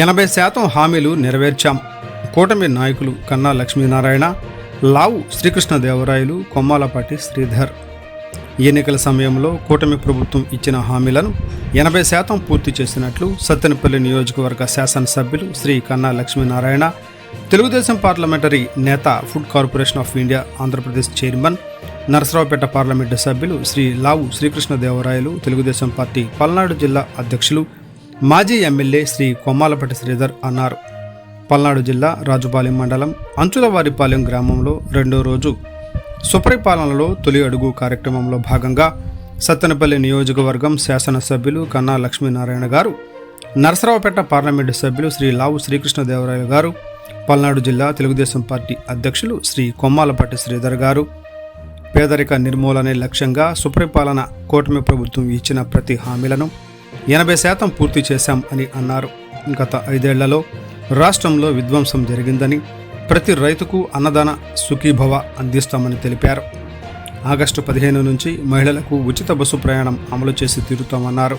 ఎనభై శాతం హామీలు నెరవేర్చాం. కూటమి నాయకులు కన్నా లక్ష్మీనారాయణ లావు శ్రీకృష్ణదేవరాయలు కొమ్మాలపాటి శ్రీధర్. ఎన్నికల సమయంలో కూటమి ప్రభుత్వం ఇచ్చిన హామీలను ఎనభై శాతం పూర్తి చేసినట్లు సత్తెనపల్లి నియోజకవర్గ శాసనసభ్యులు శ్రీ కన్నా లక్ష్మీనారాయణ తెలుగుదేశం పార్లమెంటరీ నేత Food Corporation of India Andhra Pradesh chairman Narasaraopet parliament సభ్యులు శ్రీ లావు శ్రీకృష్ణదేవరాయలు తెలుగుదేశం పార్టీ పల్నాడు జిల్లా అధ్యక్షులు మాజీ ఎమ్మెల్యే శ్రీ కొమ్మాలపట్టి శ్రీధర్ అన్నారు. పల్నాడు జిల్లా రాజుపాలెం మండలం అంచులవారిపాలెం గ్రామంలో రెండో రోజు సుపరిపాలనలో తొలి అడుగు కార్యక్రమంలో భాగంగా సత్తెనపల్లి నియోజకవర్గం శాసనసభ్యులు కన్నా లక్ష్మీనారాయణ గారు నరసరావుపేట పార్లమెంటు సభ్యులు శ్రీ లావు శ్రీకృష్ణదేవరాయలు గారు పల్నాడు జిల్లా తెలుగుదేశం పార్టీ అధ్యక్షులు శ్రీ కొమ్మాలపట్టి శ్రీధర్ గారు. పేదరిక నిర్మూలనే లక్ష్యంగా సుపరిపాలన కూటమి ప్రభుత్వం ఇచ్చిన ప్రతి హామీలను ఎనభై శాతం పూర్తి చేశాం అని అన్నారు. గత ఐదేళ్ళలో రాష్ట్రంలో విధ్వంసం జరిగిందని ప్రతి రైతుకు అన్నదాన సుఖీభవ అందిస్తామని తెలిపారు. ఆగస్టు పదిహేను నుంచి మహిళలకు ఉచిత బస్సు ప్రయాణం అమలు చేసి తీరుతామన్నారు.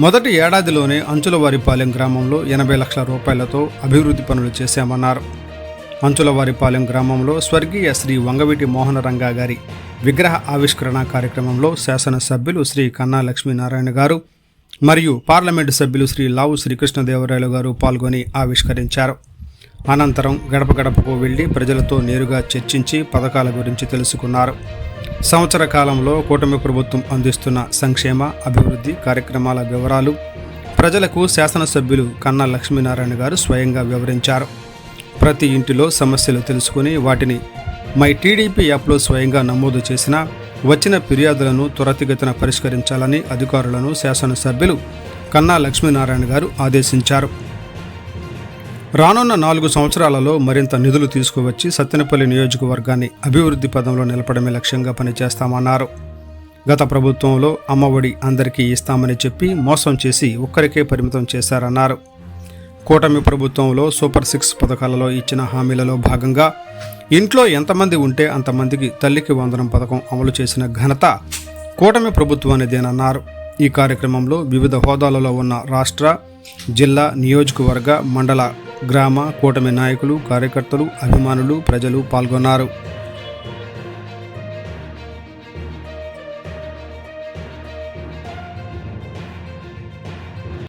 మొదటి ఏడాదిలోనే అంచులవారిపాలెం గ్రామంలో ఎనభై లక్షల రూపాయలతో అభివృద్ధి పనులు చేశామన్నారు. అంచులవారిపాలెం గ్రామంలో స్వర్గీయ శ్రీ వంగవీటి మోహనరంగా గారి విగ్రహ ఆవిష్కరణ కార్యక్రమంలో శాసనసభ్యులు శ్రీ కన్నా లక్ష్మీనారాయణ గారు మరియు పార్లమెంటు సభ్యులు శ్రీ లావు శ్రీకృష్ణదేవరాయలు గారు పాల్గొని ఆవిష్కరించారు. అనంతరం గడప గడపకు వెళ్ళి ప్రజలతో నేరుగా చర్చించి పథకాల గురించి తెలుసుకున్నారు. సంవత్సర కాలంలో కూటమి ప్రభుత్వం అందిస్తున్న సంక్షేమ అభివృద్ధి కార్యక్రమాల వివరాలు ప్రజలకు శాసనసభ్యులు కన్నా లక్ష్మీనారాయణ గారు స్వయంగా వివరించారు. ప్రతి ఇంటిలో సమస్యలు తెలుసుకుని వాటిని మై టీడీపీ యాప్లో స్వయంగా నమోదు చేసిన వచ్చిన ఫిర్యాదులను త్వరితగతిన పరిష్కరించాలని అధికారులను శాసనసభ్యులు కన్నా లక్ష్మీనారాయణ గారు ఆదేశించారు. రానున్న నాలుగు సంవత్సరాలలో మరింత నిధులు తీసుకువచ్చి సత్తెనపల్లి నియోజకవర్గాన్ని అభివృద్ధి పదంలో నిలపడమే లక్ష్యంగా పనిచేస్తామన్నారు. గత ప్రభుత్వంలో అమ్మఒడి అందరికీ ఇస్తామని చెప్పి మోసం చేసి ఒక్కరికే పరిమితం చేశారన్నారు. కూటమి ప్రభుత్వంలో సూపర్ సిక్స్ పథకాలలో ఇచ్చిన హామీలలో భాగంగా ఇంట్లో ఎంతమంది ఉంటే అంతమందికి తల్లికి వందనం పథకం అమలు చేసిన ఘనత కూటమి ప్రభుత్వానిదేనన్నారు ఈ కార్యక్రమంలో వివిధ హోదాలలో ఉన్న రాష్ట్ర జిల్లా నియోజకవర్గ మండల గ్రామ కూటమి నాయకులు కార్యకర్తలు అభిమానులు ప్రజలు పాల్గొన్నారు.